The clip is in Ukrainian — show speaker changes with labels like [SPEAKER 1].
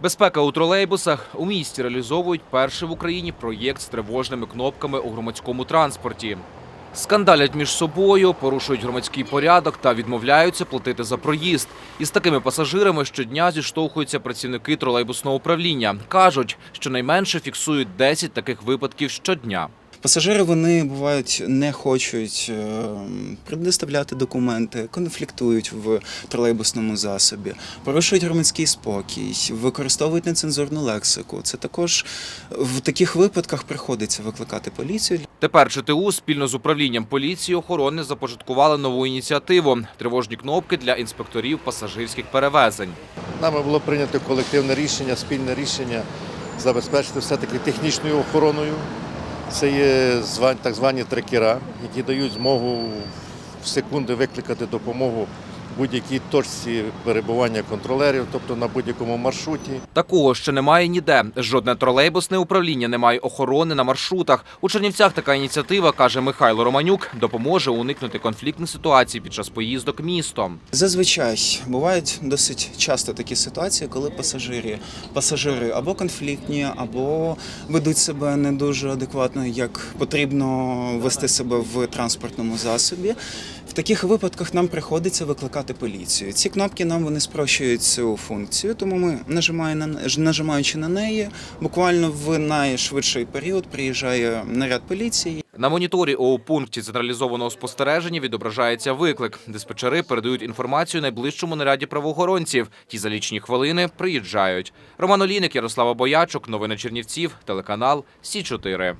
[SPEAKER 1] Безпека у тролейбусах у місті реалізовують перший в Україні проєкт з тривожними кнопками у громадському транспорті. Скандалять між собою, порушують громадський порядок та відмовляються платити за проїзд. Із такими пасажирами щодня зіштовхуються працівники тролейбусного управління. кажуть, що найменше фіксують 10 таких випадків щодня.
[SPEAKER 2] Пасажири вони бувають не хочуть е, предоставляти документи, конфліктують в тролейбусному засобі, порушують громадський спокій, використовують нецензурну лексику. Це також в таких випадках приходиться викликати поліцію.
[SPEAKER 1] Тепер ЧТУ спільно з управлінням поліції охорони започаткували нову ініціативу тривожні кнопки для інспекторів пасажирських перевезень.
[SPEAKER 3] Нами було прийнято колективне рішення, спільне рішення забезпечити все-таки технічною охороною. Це є так звані трекера, які дають змогу в секунди викликати допомогу будь-якій точці перебування контролерів, тобто на будь-якому маршруті.
[SPEAKER 1] Такого ще немає ніде. Жодне тролейбусне управління не має охорони на маршрутах. У Чернівцях така ініціатива, каже Михайло Романюк, допоможе уникнути конфліктних ситуацій під час поїздок містом.
[SPEAKER 2] Зазвичай бувають досить часто такі ситуації, коли пасажири, пасажири або конфліктні, або ведуть себе не дуже адекватно, як потрібно вести себе в транспортному засобі. В таких випадках нам приходиться викликати поліцію. Ці кнопки нам вони спрощують цю функцію, тому ми нажимаємо на нажимаючи на неї, буквально в найшвидший період приїжджає наряд поліції.
[SPEAKER 1] На моніторі у пункті централізованого спостереження відображається виклик. Диспетчери передають інформацію найближчому наряді правоохоронців. Ті за лічні хвилини приїжджають. Роман Олійник, Ярослава Боячук, новини Чернівців, телеканал Сі 4